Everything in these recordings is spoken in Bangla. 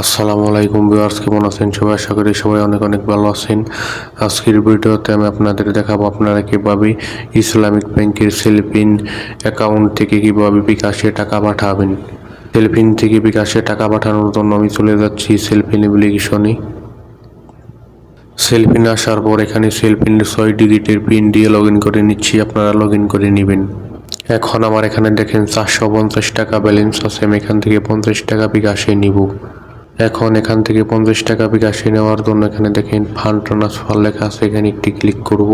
আসসালামু আলাইকুম ভিউয়ার্স, কেমন আছেন সবাই? আশা করি সবাই অনেক অনেক ভালো আছেন। আজকের ভিডিওতে আমি আপনাদের দেখাবো আপনারা কীভাবে ইসলামিক ব্যাংকের সেলফিন অ্যাকাউন্ট থেকে কীভাবে বিকাশে টাকা পাঠাবেন। সেলফিন থেকে বিকাশে টাকা পাঠানোর জন্য আমি চলে যাচ্ছি সেলফিন অ্যাপ্লিকেশনে। সেলফিন আসার পর এখানে সেলফিন ছয় ডিজিটের পিন দিয়ে লগ করে নিচ্ছি, আপনারা লগ করে নেবেন। এখন আমার এখানে দেখেন চারশো পঞ্চাশ টাকা ব্যালেন্স আছে, আমি এখান থেকে পঞ্চাশ টাকা বিকাশে নিব। এখন এখান থেকে পঞ্চাশ টাকা বিকাশে নেওয়ার জন্য এখানে দেখেন ফান্ড ট্রান্সফার লেখা আছে, এখানে একটি ক্লিক করব।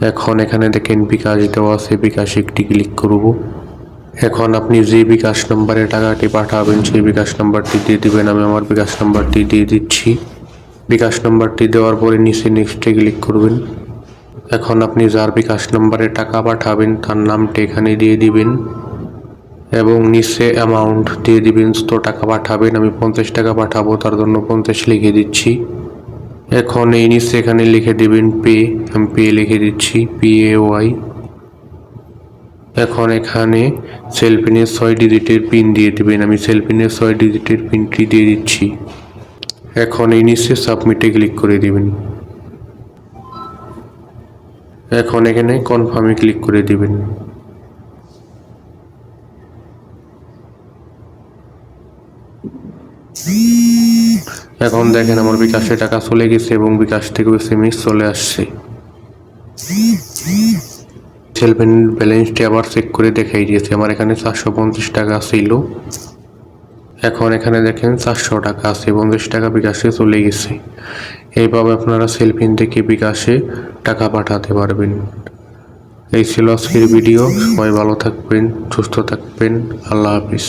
এখন এখানে দেখেন বিকাশ দেওয়া আছে, বিকাশে একটি ক্লিক করব। এখন আপনি যে বিকাশ নম্বরে টাকাটি পাঠাবেন, সেই বিকাশ নাম্বারটি দিয়ে দেবেন। আমি আমার বিকাশ নাম্বারটি দিয়ে দিচ্ছি। বিকাশ নাম্বারটি দেওয়ার পরে নিচে নেক্সটে ক্লিক করবেন। এখন আপনি যার বিকাশ নম্বরে টাকা পাঠাবেন, তার নামটি এখানে দিয়ে দিবেন। এবং নিচে অ্যামাউন্ট দিয়ে দিবেন তো টাকা পাঠাবেন, আমি পঞ্চাশ টাকা পাঠাবো, তার জন্য পঞ্চাশ লিখে দিচ্ছি। এখন এই নিচে এখানে লিখে দিবেন পে আমি পে লিখে দিচ্ছি পি এ ওয়াই এখন এখানে সেলফিনের ছয় ডিজিটের পিন দিয়ে দেবেন, আমি সেলফিনের ছয় ডিজিটের পিনটি দিয়ে দিচ্ছি। এখন এই নিচে সাবমিটে ক্লিক করে দিবেন। এখন এখানে কনফার্মে ক্লিক করে দিবেন। এখন দেখেন আমার বিকাশে টাকা চলে গেছে এবং বিকাশ থেকে এসএমএস চলে আসছে। সেলফেন ব্যালেন্সটি আবার চেক করে দেখাই দিয়েছে। আমার এখানে চারশো পঞ্চাশ টাকা ছিল। এখন এখানে দেখেন চারশো টাকা আছে, পঞ্চাশ টাকা বিকাশে চলে গেছে। এইভাবে আপনারা সেলফিন থেকে বিকাশে টাকা পাঠাতে পারবেন। এই ছিল আজকের ভিডিও। সবাই ভালো থাকবেন, সুস্থ থাকবেন। আল্লাহ হাফিজ।